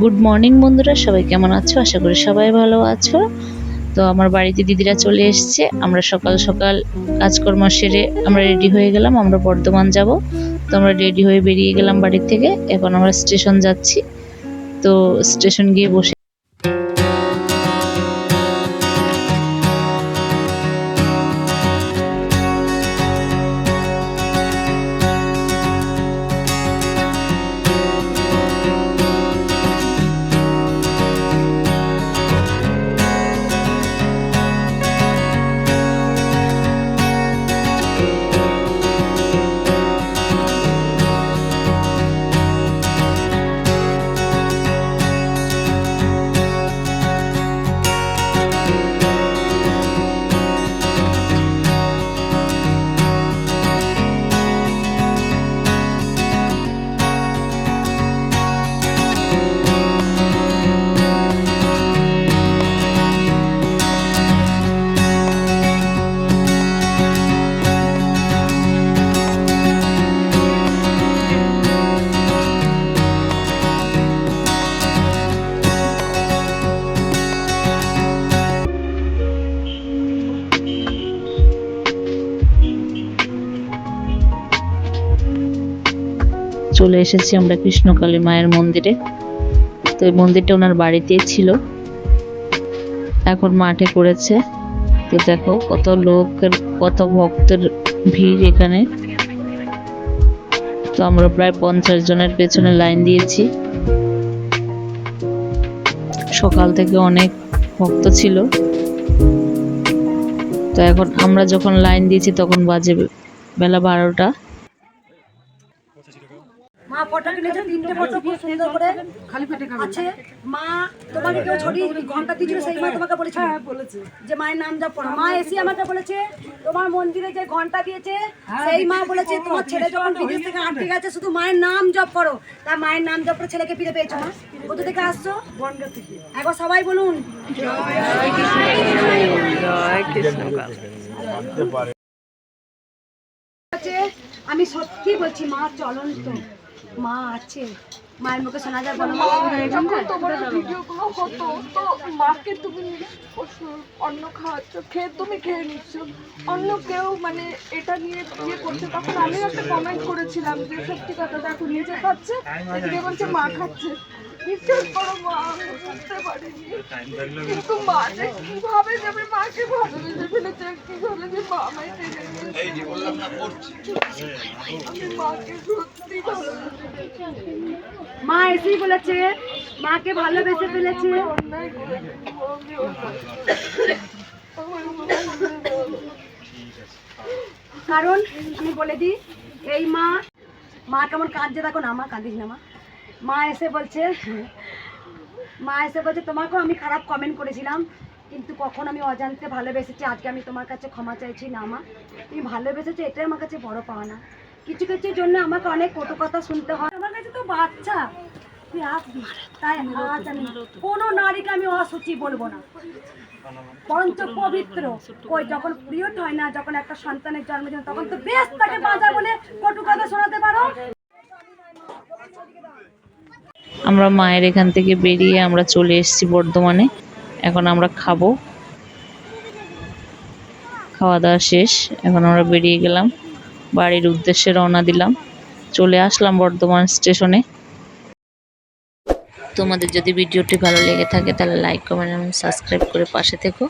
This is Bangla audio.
গুড মর্নিং বন্ধুরা। সবাই কেমন আছো? আশা করি সবাই ভালো আছো। তো আমার বাড়িতে দিদিরা চলে এসছে। আমরা সকাল সকাল কাজকর্ম সেরে আমরা রেডি হয়ে গেলাম। আমরা বর্ধমান যাব। তো আমরা রেডি হয়ে বেরিয়ে গেলাম বাড়ির থেকে। এখন আমরা স্টেশন যাচ্ছি। তো স্টেশন গিয়ে বসে চলে এসেছি আমরা কৃষ্ণকালী মায়ের মন্দিরে। তো এই মন্দিরটা ওনার বাড়িতেই ছিল। এখন মাঠে করেছে তো দেখো কত লোকের, কত ভক্তের ভিড় এখানে। তো আমরা প্রায় পঞ্চাশ জনের পেছনে লাইন দিয়েছি। সকাল থেকে অনেক ভক্ত ছিল। তো এখন আমরা যখন লাইন দিয়েছি তখন বাজে বেলা বারোটা। মা ফটো কিনেছে তিনটে ফটো খুব সুন্দর করে খালি পেটে আছে। মা তোমাকে কেউ ছড়ি ঘণ্টা দিয়েছিল সেই মা তোমাকে বলেছিল বলেছে। যে মায়ের নাম জপ করো মা এসে আমাকে বলেছে তোমার মন্দিরে যে ঘণ্টা দিয়েছে সেই মা বলেছে তোমার ছেলে যখন বিদেশ থেকে আটকে গেছে শুধু মায়ের নাম জপ করো তা মায়ের নাম জপ করে ছেলেকে ফিরে পেয়েছ মা? কোথা থেকে আসছো? বনগা থেকে। একবার সবাই বলুন। আমি সত্যি বলছি মা চলন্ত। মা আছে। মায়ের মুখে শোনা যায় বলো তোমার ভিডিওগুলো হতো তো মাকে তুমি অন্ন খাওয়াচ্ছ খেয়ে তুমি খেয়ে নিচ্ছ। অন্য কেউ মানে এটা নিয়ে ইয়ে করছে তখন আমি একটা কমেন্ট করেছিলাম যে সত্যি কথা দেখো নিজে খাচ্ছে এদিকে বলছে মা খাচ্ছে। মা এসেই বলেছে, মাকে ভালোবেসে ফেলেছে। কারণ আমি বলে দিই, এই মা মা কেমন কাঁদছে দেখো না, মা কাঁদিস না, মা। মা এসে বলছে, মা এসে বলছে, তোমাকেও আমি খারাপ কমেন্ট করেছিলাম, কিন্তু কখন আমি অজান্তে ভালোবেসেছি, আজকে আমি তোমার কাছে ক্ষমা চাইছি না মা। তুমি ভালোবেসেছো, এটাই আমার কাছে বড় পাওয়া না কিছু কিছু জন্য আমাকে অনেক কটু কথা শুনতে হয়। আমার কাছে তো বাচ্চা। তুই আজ আমি কোনো নারীকে আমি অসুচি বলব না। বরঞ্চ পবিত্র। ওই যখন হয় না, যখন একটা সন্তানের জন্মদিন তখন তো বেশ তাকে বাজা বলে কটু কথা শোনাতে পারো। আমরা মায়ের এখান থেকে বেরিয়ে আমরা চলে এসেছি বর্ধমানে। এখন আমরা খাব। খাওয়া দাওয়া শেষ। এখন আমরা বেরিয়ে গেলাম। বাড়ির উদ্দেশ্যে রওনা দিলাম। চলে আসলাম বর্ধমান স্টেশনে। তোমাদের যদি ভিডিওটি ভালো লেগে থাকে তাহলে লাইক কমেন্ট এবং সাবস্ক্রাইব করে পাশে থেকো।